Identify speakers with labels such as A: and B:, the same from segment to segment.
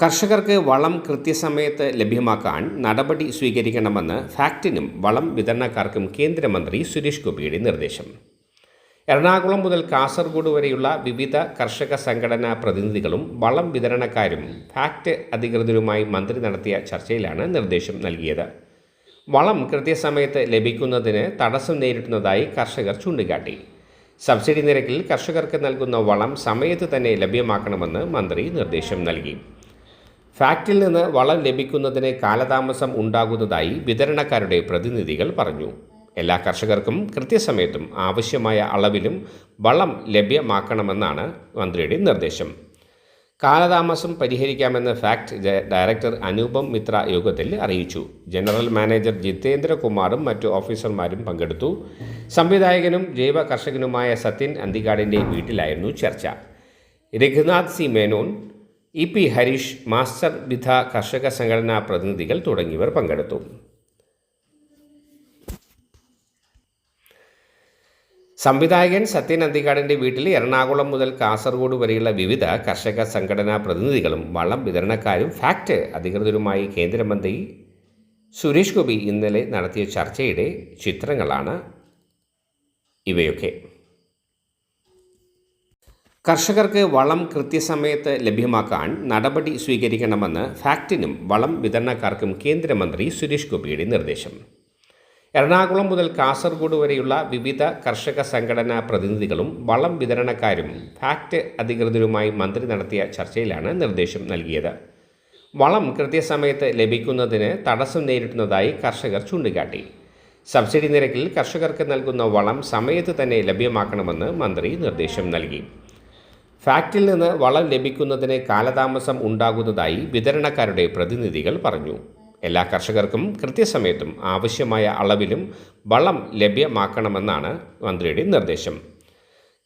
A: കർഷകർക്ക് വളം കൃത്യസമയത്ത് ലഭ്യമാക്കാൻ നടപടി സ്വീകരിക്കണമെന്ന് ഫാക്ടിനും വളം വിതരണക്കാർക്കും കേന്ദ്രമന്ത്രി സുരേഷ് ഗോപിയുടെ നിർദ്ദേശം. എറണാകുളം മുതൽ കാസർഗോഡ് വരെയുള്ള വിവിധ കർഷക സംഘടനാ പ്രതിനിധികളും വളം വിതരണക്കാരും ഫാക്ട് അധികൃതരുമായി മന്ത്രി നടത്തിയ ചർച്ചയിലാണ് നിർദ്ദേശം നൽകിയത്. വളം കൃത്യസമയത്ത് ലഭിക്കുന്നതിന് തടസ്സം നേരിടുന്നതായി കർഷകർ ചൂണ്ടിക്കാട്ടി. സബ്സിഡി നിരക്കിൽ കർഷകർക്ക് നൽകുന്ന വളം സമയത്ത് തന്നെ ലഭ്യമാക്കണമെന്ന് മന്ത്രി നിർദ്ദേശം നൽകി. ഫാക്റ്റിൽ നിന്ന് വളം ലഭിക്കുന്നതിന് കാലതാമസം ഉണ്ടാകുന്നതായി വിതരണക്കാരുടെ പ്രതിനിധികൾ പറഞ്ഞു. എല്ലാ കർഷകർക്കും കൃത്യസമയത്തും ആവശ്യമായ അളവിലും വളം ലഭ്യമാക്കണമെന്നാണ് മന്ത്രിയുടെ നിർദ്ദേശം. കാലതാമസം പരിഹരിക്കാമെന്ന് ഫാക്ട് ഡയറക്ടർ അനൂപം മിത്ര യോഗത്തിൽ അറിയിച്ചു. ജനറൽ മാനേജർ ജിതേന്ദ്രകുമാറും മറ്റു ഓഫീസർമാരും പങ്കെടുത്തു. സംവിധായകനും ജൈവ കർഷകനുമായ സത്യൻ അന്തികാടിന്റെ വീട്ടിലായിരുന്നു ചർച്ച. Raghunath C Menon E P Harish master വിധ കർഷക സംഘടനാ പ്രതിനിധികൾ തുടങ്ങിയവർ പങ്കെടുത്തു. സംവിധായകൻ സത്യൻ അന്തികാടിന്റെ വീട്ടിൽ എറണാകുളം മുതൽ കാസർഗോഡ് വരെയുള്ള വിവിധ കർഷക സംഘടനാ പ്രതിനിധികളും വളം വിതരണക്കാരും ഫാക്ട് അധികൃതരുമായി കേന്ദ്രമന്ത്രി സുരേഷ് ഗോപി ഇന്നലെ നടത്തിയ ചർച്ചയുടെ ചിത്രങ്ങളാണ് ഇവയൊക്കെ. കർഷകർക്ക് വളം കൃത്യസമയത്ത് ലഭ്യമാക്കാൻ നടപടി സ്വീകരിക്കണമെന്ന് ഫാക്ടിനും വളം വിതരണക്കാർക്കും കേന്ദ്രമന്ത്രി സുരേഷ് ഗോപിയുടെ നിർദ്ദേശം. എറണാകുളം മുതൽ കാസർഗോഡ് വരെയുള്ള വിവിധ കർഷക സംഘടനാ പ്രതിനിധികളും വളം വിതരണക്കാരും ഫാക്ട് അധികൃതരുമായി മന്ത്രി നടത്തിയ ചർച്ചയിലാണ് നിർദ്ദേശം നൽകിയത്. വളം കൃത്യസമയത്ത് ലഭിക്കുന്നതിന് തടസ്സം നേരിടുന്നതായി കർഷകർ ചൂണ്ടിക്കാട്ടി. സബ്സിഡി നിരക്കിൽ കർഷകർക്ക് നൽകുന്ന വളം സമയത്ത് തന്നെ ലഭ്യമാക്കണമെന്ന് മന്ത്രി നിർദ്ദേശം നൽകി. ഫാക്റ്റിൽ നിന്ന് വളം ലഭിക്കുന്നതിന് കാലതാമസം ഉണ്ടാകുന്നതായി വിതരണക്കാരുടെ പ്രതിനിധികൾ പറഞ്ഞു. എല്ലാ കർഷകർക്കും കൃത്യസമയത്തും ആവശ്യമായ അളവിലും വളം ലഭ്യമാക്കണമെന്നാണ് മന്ത്രിയുടെ നിർദ്ദേശം.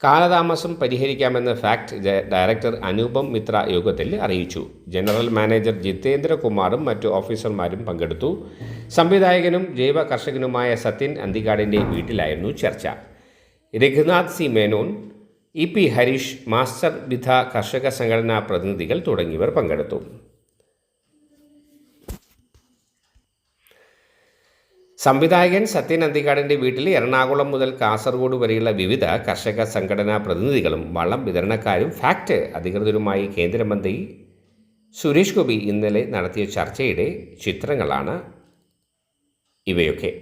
A: കാലതാമസം പരിഹരിക്കാമെന്ന് ഫാക്ട് ഡയറക്ടർ അനൂപം മിത്ര യോഗത്തിൽ അറിയിച്ചു. ജനറൽ മാനേജർ ജിതേന്ദ്രകുമാറും മറ്റു ഓഫീസർമാരും പങ്കെടുത്തു. സംവിധായകനും ജൈവ കർഷകനുമായ സത്യൻ അന്തികാടിന്റെ വീട്ടിലായിരുന്നു ചർച്ച. Raghunath C Menon E P Harish master വിധ കർഷക സംഘടനാ പ്രതിനിധികൾ തുടങ്ങിയവർ പങ്കെടുത്തു. സംവിധായകൻ സത്യൻ അന്തികാടിന്റെ വീട്ടിൽ എറണാകുളം മുതൽ കാസർഗോഡ് വരെയുള്ള വിവിധ കർഷക സംഘടനാ പ്രതിനിധികളും വള്ളം വിതരണക്കാരും ഫാക്ട് അധികൃതരുമായി കേന്ദ്രമന്ത്രി സുരേഷ് ഗോപി ഇന്നലെ നടത്തിയ ചർച്ചയുടെ ചിത്രങ്ങളാണ് ഇവയൊക്കെ.